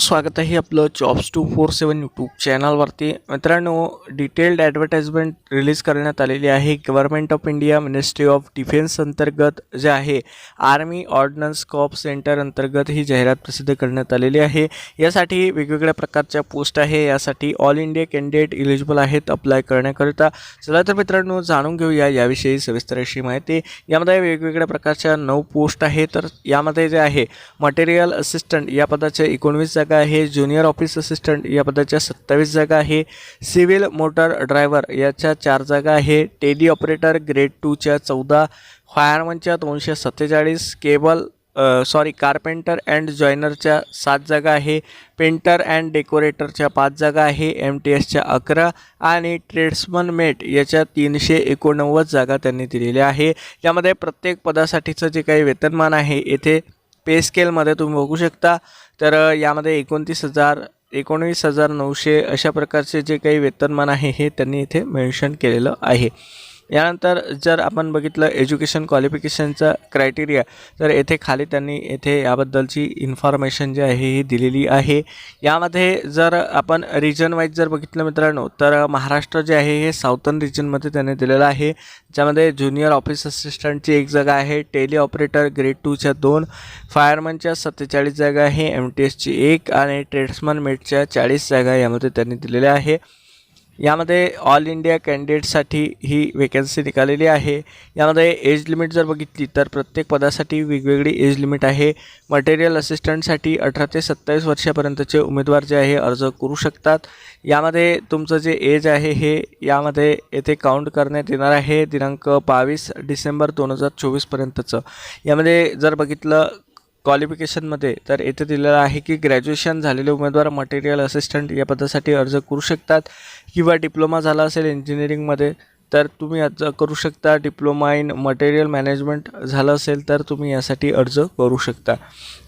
स्वागत आहे आपलं jobs two four seven YouTube चॅनलवरती मित्रांनो डिटेल्ड ॲडव्हर्टाइजमेंट रिलीज करण्यात आलेली आहे. Government of India ministry of defence अंतर्गत जे आहे आर्मी ऑर्डनन्स कॉप सेंटर अंतर्गत ही जाहिरात प्रसिद्ध करण्यात आलेली आहे. यासाठी वेगवेगळ्या प्रकारच्या पोस्ट आहे. यासाठी ऑल इंडिया कॅन्डिडेट इलिजिबल आहेत अप्लाय करण्याकरिता. चला तर मित्रांनो जाणून घेऊया याविषयी सविस्तर अशी माहिती. यामध्ये वेगवेगळ्या प्रकारच्या नऊ पोस्ट आहे तर यामध्ये जे आहे मटेरियल असिस्टंट या पदाचे एकोणवीस जागा आहे. ज्युनियर ऑफिस असिस्टंट या पदाच्या सत्तावीस जागा आहे. सिव्हिल मोटर ड्रायव्हर याच्या चार जागा आहे. टेली ऑपरेटर ग्रेड टूच्या चौदा फायरमनच्या दोनशे सत्तेचाळीस केबल सॉरी कार्पेंटर अँड जॉयनरच्या सात जागा आहे. पेंटर अँड डेकोरेटरच्या पाच जागा आहे. एम टी एसच्या अकरा आणि ट्रेड्समन मेट याच्या तीनशे एकोणनव्वद जागा त्यांनी दिलेल्या आहे. यामध्ये प्रत्येक पदासाठीचं जे काही वेतनमान आहे येथे पे स्केलमध्ये तुम्ही बघू शकता. तर यामध्ये एकोणतीस हजार एकोणवीस हजार नऊशे अशा प्रकारचे जे काही वेतनमान आहे हे त्यांनी इथे मेन्शन केलेलं आहे. यानंतर जर आपण बघितलं एज्युकेशन क्वालिफिकेशनचा क्रायटेरिया तर येथे खाली त्यांनी येथे याबद्दलची इन्फॉर्मेशन जी आहे ही दिलेली आहे. यामध्ये जर आपण रिजन वाईज जर बघितलं मित्रांनो तर महाराष्ट्र जे आहे हे साऊथर्न रिजनमध्ये त्यांनी दिलेलं आहे. ज्यामध्ये ज्युनियर ऑफिस असिस्टंटची एक जागा आहे टेली ऑपरेटर ग्रेड टूच्या दोन फायरमनच्या सत्तेचाळीस जागा आहे एम टी एसची एक आणि ट्रेड्समन मेटच्या चाळीस जागा यामध्ये त्यांनी दिलेल्या आहे. यामध्ये ऑल इंडिया कॅन्डिडेटसाठी ही वेकन्सी निघालेली आहे. यामध्ये एज लिमिट जर बघितली तर प्रत्येक पदासाठी वेगवेगळी एज लिमिट आहे. मटेरियल असिस्टंटसाठी अठरा ते सत्तावीस वर्षापर्यंतचे उमेदवार जे आहे अर्ज करू शकतात. यामध्ये तुमचं जे एज आहे हे यामध्ये येथे काउंट करण्यात येणार आहे. दिनांक बावीस डिसेंबर दोन हजार चोवीसपर्यंतचं यामध्ये जर बघितलं क्वालिफिकेशनमध्ये तर येथे दिलेलं आहे की ग्रॅज्युएशन झालेले उमेदवार मटेरियल असिस्टंट या पदासाठी अर्ज करू शकतात किंवा डिप्लोमा झाला असेल इंजिनिअरिंगमध्ये तर तुम्ही अर्ज करू शकता. डिप्लोमा इन मटेरियल मॅनेजमेंट झालं असेल तर तुम्ही यासाठी अर्ज करू शकता.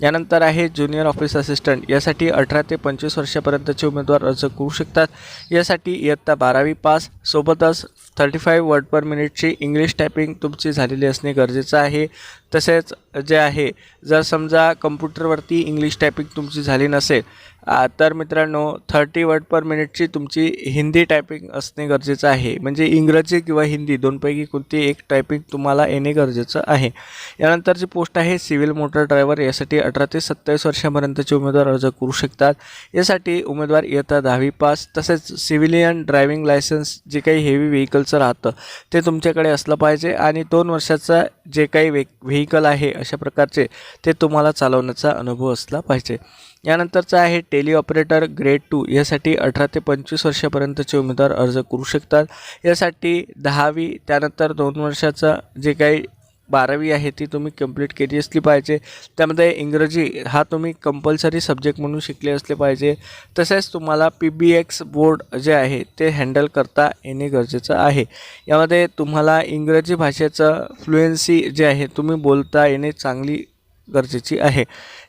यानंतर आहे ज्युनियर ऑफिस असिस्टंट यासाठी अठरा ते पंचवीस वर्षापर्यंतचे उमेदवार अर्ज करू शकतात. यासाठी इयत्ता बारावी पास. सोबतच थर्टी फाईव्ह वर्ड पर मिनिटची इंग्लिश टायपिंग तुमची झालेली असणे गरजेचं आहे. तसेच जे आहे जर समजा कम्प्युटरवरती इंग्लिश टायपिंग तुमची झाली नसेल तर मित्रांनो थर्टी वर्ड पर मिनिटची तुमची हिंदी टायपिंग असणे गरजेचं आहे. म्हणजे इंग्रजी किंवा हिंदी दोनपैकी कोणती एक टायपिंग तुम्हाला येणे गरजेचं आहे. यानंतरची पोस्ट आहे सिव्हिल मोटर ड्रायव्हर यासाठी अठरा ते सत्तावीस वर्षापर्यंतचे उमेदवार अर्ज करू शकतात. यासाठी उमेदवार इयत्ता दहावी पास तसेच सिव्हिलियन ड्रायव्हिंग लायसन्स जे काही हेवी व्हेकलचं राहतं ते तुमच्याकडे असलं पाहिजे. आणि दोन वर्षाचा जे काही वे व्हेकल आहे अशा प्रकारचे ते तुम्हाला चालवण्याचा अनुभव असला पाहिजे. यानंतरचा आहे टेली ऑपरेटर ग्रेड टू यासाठी अठरा ते पंचवीस वर्षापर्यंतचे उमेदवार अर्ज करू शकतात. यासाठी दहावी त्यानंतर दोन वर्षाचा जे काही बारावी आहे ती तुम्ही कंप्लीट केली असली पाहिजे. त्यामध्ये इंग्रजी हा तुम्ही कंपल्सरी सब्जेक्ट म्हणून शिकले असले पाहिजे. तसेच तुम्हाला पी बी एक्स बोर्ड जे आहे ते हँडल करता येणे गरजेचं आहे. यामध्ये तुम्हाला इंग्रजी भाषेचं फ्लुएन्सी जे आहे तुम्ही बोलता येणे चांगली गरजेची आहे.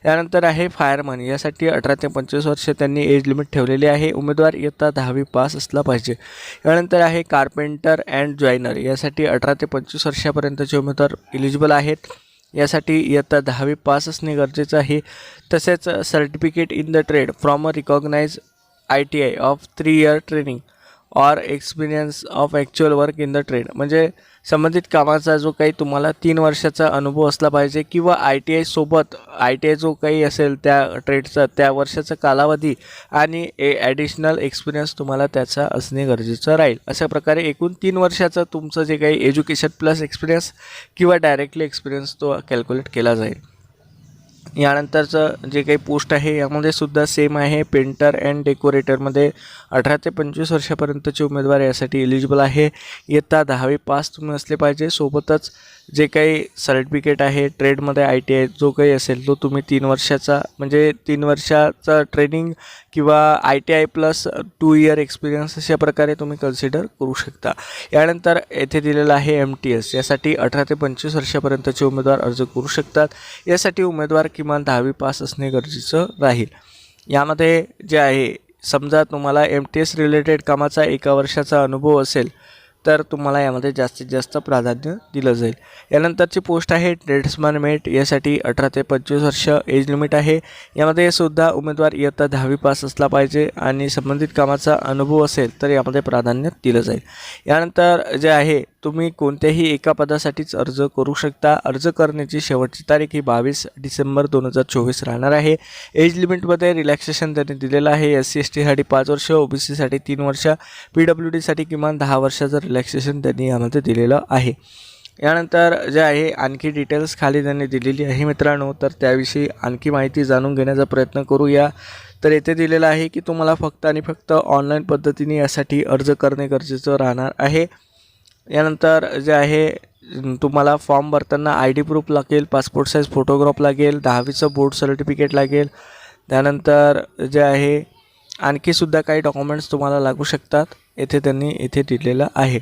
यानंतर आहे फायरमन यासाठी अठरा ते पंचवीस वर्ष त्यांनी एज लिमिट ठेवलेली आहे. उमेदवार इयत्ता दहावी पास असला पाहिजे. यानंतर आहे कार्पेंटर अँड जॉयनर यासाठी अठरा ते पंचवीस वर्षापर्यंतचे उमेदवार इलिजिबल आहेत. यासाठी इयत्ता दहावी पास असणे गरजेचं आहे. तसेच certificate in the trade from a recognise I T I of three year training or experience of actual work in the trade म्हणजे संबंधित कामाचा जो काही तुम्हाला तीन वर्षाचा अनुभव असला पाहिजे किंवा आय टी आयसोबत आय टी आय जो काही असेल त्या ट्रेडचा त्या वर्षाचा कालावधी आणि ए ॲडिशनल एक्सपिरियन्स तुम्हाला त्याचा असणे गरजेचं राहील. अशा प्रकारे एकूण तीन वर्षाचं तुमचं जे काही एज्युकेशन प्लस एक्सपिरियन्स किंवा डायरेक्टली एक्सपिरियन्स तो कॅल्क्युलेट केला जाईल. यानंतरचं जे काही पोस्ट आहे यामध्ये सुद्धा सेम आहे. पेंटर अँड डेकोरेटरमध्ये अठरा ते पंचवीस वर्षापर्यंतचे उमेदवार यासाठी एलिजिबल आहे. इयत्ता दहावी पास तुम्ही असले पाहिजे. सोबतच जे काही सर्टिफिकेट आहे ट्रेडमध्ये आय टी आय जो काही असेल तो तुम्ही तीन वर्षाचा म्हणजे तीन वर्षाचा ट्रेनिंग किंवा I T I plus two year experience अशा प्रकारे तुम्ही कन्सिडर करू शकता. यानंतर येथे दिलेलं आहे एम टी एस यासाठी अठरा ते पंचवीस वर्षापर्यंतचे उमेदवार अर्ज करू शकतात. यासाठी उमेदवार किमान दहावी पास असणे गरजेचं राहील. यामध्ये जे आहे समजा तुम्हाला एम टी एस रिलेटेड कामाचा एका वर्षाचा अनुभव असेल तर तुम्हाला यामध्ये जास्तीत जास्त प्राधान्य दिलं जाईल. यानंतरची पोस्ट आहे ट्रेड्समॅन मेट. यासाठी अठरा ते पंचवीस वर्ष एज लिमिट आहे. यामध्ये सुद्धा उमेदवार इयत्ता दहावी पास असला पाहिजे आणि संबंधित कामाचा अनुभव असेल तर यामध्ये प्राधान्य दिलं जाईल. यानंतर जे आहे तुम्ही कोणत्याही एका पदासाठीच अर्ज करू शकता. अर्ज करण्याची शेवटची तारीख ही बावीस डिसेंबर दोन हजार चोवीस राहणार आहे. एज लिमिटमध्ये रिलॅक्सेशन त्यांनी दिलेलं आहे. एस सी एस टीसाठी पाच वर्ष ओ बी सीसाठी तीन वर्ष पी डब्ल्यू डीसाठी किमान दहा वर्षाचं रिलॅक्सेशन त्यांनी यामध्ये दिलेलं आहे. यानंतर जे आहे आणखी डिटेल्स खाली त्यांनी दिलेली आहे मित्रांनो. तर त्याविषयी आणखी माहिती जाणून घेण्याचा प्रयत्न करूया. तर येथे दिलेलं आहे की तुम्हाला फक्त आणि फक्त ऑनलाईन पद्धतीने यासाठी अर्ज करणे गरजेचं राहणार आहे. यानंतर जे आहे तुम्हाला फॉर्म भरताना आय डी प्रूफ लागेल पासपोर्ट साईज फोटोग्राफ लागेल दहावीचं बोर्ड सर्टिफिकेट लागेल. त्यानंतर जे आहे आणखीसुद्धा काही डॉक्युमेंट्स तुम्हाला लागू शकतात येथे त्यांनी येथे दिलेलं आहे.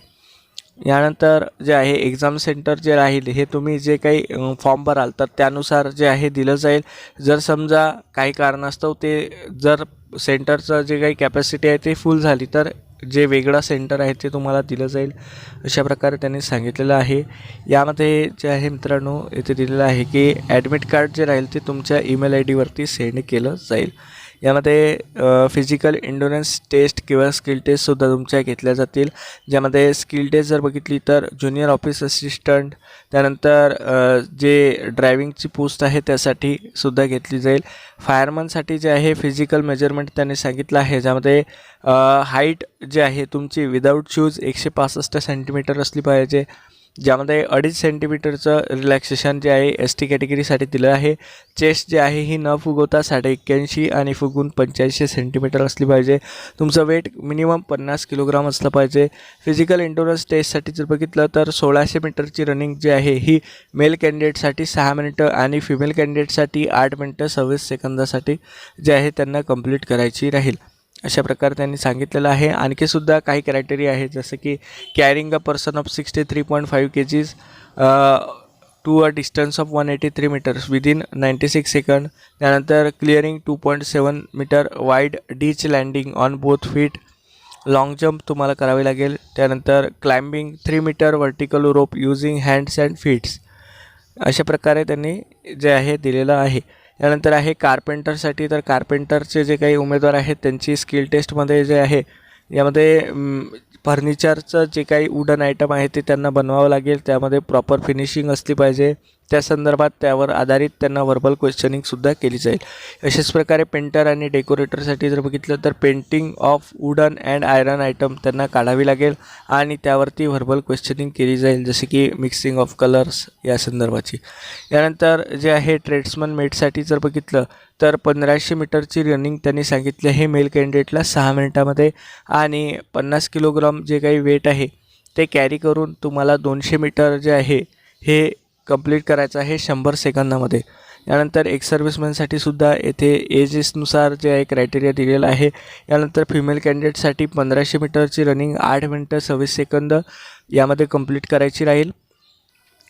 यानंतर जे आहे एक्झाम सेंटर जे राहील हे तुम्ही जे काही फॉर्म भराल तर त्यानुसार जे आहे दिलं जाईल. जर समजा काही कारणास्तव ते जर सेंटरचं जे काही कॅपॅसिटी आहे ते फुल झाली तर जे वेगळं सेंटर आहे ते तुम्हाला दिलं जाईल अशा प्रकारे त्यांनी सांगितलेलं आहे. यामध्ये जे आहे मित्रांनो येथे दिलेलं आहे की ॲडमिट कार्ड जे राहील ते तुमच्या ईमेल आय डीवरती सेंड केलं जाईल. यामध्ये फिजिकल इंडोरन्स टेस्ट किंवा स्किल टेस्टसुद्धा तुमच्या घेतल्या जातील. ज्यामध्ये स्किल टेस्ट जर बघितली तर ज्युनियर ऑफिस असिस्टंट त्यानंतर जे ड्रायव्हिंगची पोस्ट आहे त्यासाठी सुद्धा घेतली जाईल. फायरमनसाठी जे आहे फिजिकल मेजरमेंट त्यांनी सांगितलं आहे. ज्यामध्ये हाईट जे आहे तुमची विदाऊट शूज एकशे पासष्ट सेंटीमीटर असली पाहिजे. ज्यामध्ये अडीच सेंटीमीटरचं रिलॅक्सेशन जे आहे एस टी कॅटेगरीसाठी दिलं आहे. चेस्ट जे आहे ही न फुगवता साडे एक्क्याऐंशी आणि फुगून पंच्याऐंशी सेंटीमीटर असली पाहिजे. तुमचं वेट मिनिमम पन्नास किलोग्राम असलं पाहिजे. फिजिकल इंडोरन्स टेस्टसाठी जर बघितलं तर सोळाशे मीटरची रनिंग जी आहे ही मेल कॅन्डिडेटसाठी सहा मिनिटं आणि फिमेल कॅन्डिडेटसाठी आठ मिनटं सव्वीस सेकंदासाठी जे आहे त्यांना कंप्लीट करायची राहील. अशा प्रकारे त्यांनी सांगितलेलं आहे. आणखीसुद्धा काही क्रायटेरिया आहेत जसं की carrying a person of sixty three point five K Gs to a distance of one eighty three metres within ninety six second त्यानंतर clearing two point seven metre wide ditch landing on both feet long jump तुम्हाला करावे लागेल. त्यानंतर climbing three metre vertical rope using hands and feets अशा प्रकारे त्यांनी जे आहे दिलेलं आहे. यानंतर आहे कार्पेंटरसाठी तर कार्पेंटरचे जे काही उमेदवार आहेत त्यांची स्किल टेस्टमध्ये जे आहे यामध्ये फर्निचरचं जे काही वुडन आयटम आहे ते त्यांना बनवावं लागेल. त्यामध्ये प्रॉपर फिनिशिंग असली पाहिजे. त्या संदर्भात त्यावर आधारित त्यांना व्हर्बल क्वेश्चनिंगसुद्धा केली जाईल. अशाच प्रकारे पेंटर आणि डेकोरेटरसाठी जर बघितलं तर painting of wooden and iron item त्यांना काढावी लागेल आणि त्यावरती व्हर्बल क्वेश्चनिंग केली जाईल जसे की मिक्सिंग ऑफ कलर्स या संदर्भाची. यानंतर जे आहे ट्रेड्समन मेटसाठी जर बघितलं तर पंधराशे मीटरची रनिंग त्यांनी सांगितली हे मेल कॅन्डिडेटला सहा मिनिटामध्ये आणि पन्नास किलोग्राम जे काही वेट आहे ते कॅरी करून तुम्हाला दोनशे मीटर जे आहे हे कंप्लीट करायचं आहे शंभर सेकंदामध्ये. यानंतर एक सर्व्हिसमॅनसाठी सुद्धा येथे एजेसनुसार जे आहे क्रायटेरिया दिलेलं आहे. यानंतर फिमेल कॅन्डिडेटसाठी पंधराशे मीटरची रनिंग आठ मिनटं सव्वीस सेकंद यामध्ये कंप्लीट करायची राहील.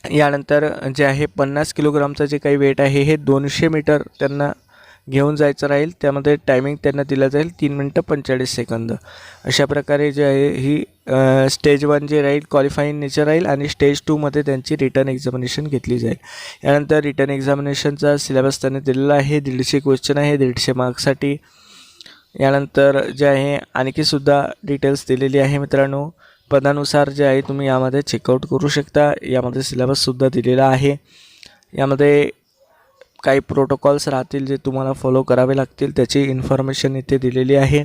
यानंतर जे आहे पन्नास किलोग्रामचं जे काही वेट आहे हे दोनशे मीटर त्यांना घेऊन जायचं राहील त्यामध्ये टायमिंग त्यांना दिलं जाईल तीन मिनटं पंचेचाळीस सेकंद अशा प्रकारे जे आहे ही स्टेज वन जे राहील क्वालिफाईंग नेचर राहील आणि स्टेज टूमध्ये त्यांची रिटर्न एक्झामिनेशन घेतली जाईल. यानंतर रिटर्न एक्झामिनेशनचा सिलेबस त्यांनी दिलेला आहे दीडशे क्वेश्चन आहे दीडशे मार्क्ससाठी यानंतर जे आहे आणखीसुद्धा डिटेल्स दिलेली आहे मित्रांनो. पदानुसार जे आहे तुम्ही यामध्ये चेकआउट करू शकता. यामध्ये सिलेबससुद्धा दिलेला आहे. यामध्ये काही प्रोटोकॉल्स राहतील जे तुम्हाला फॉलो करावे लागतील त्याची इन्फॉर्मेशन इथे दिलेली आहे.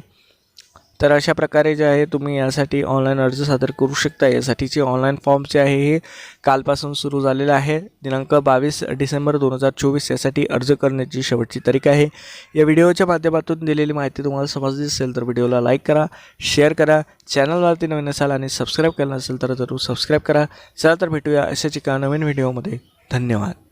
तर अशा प्रकारे जे आहे तुम्ही यासाठी ऑनलाईन अर्ज सादर करू शकता. यासाठीचे ऑनलाईन फॉर्म जे आहे हे कालपासून सुरू झालेलं आहे. दिनांक बावीस डिसेंबर दोन हजार चोवीस यासाठी अर्ज करण्याची शेवटची तारीख आहे. या व्हिडिओच्या माध्यमातून दिलेली माहिती तुम्हाला समजली असेल तर व्हिडिओला लाईक करा शेअर करा. चॅनलवरती नवीन असाल आणि सबस्क्राईब केलं असेल तर जरूर सबस्क्राईब करा. चला तर भेटूया अशाच एका नवीन व्हिडिओमध्ये धन्यवाद.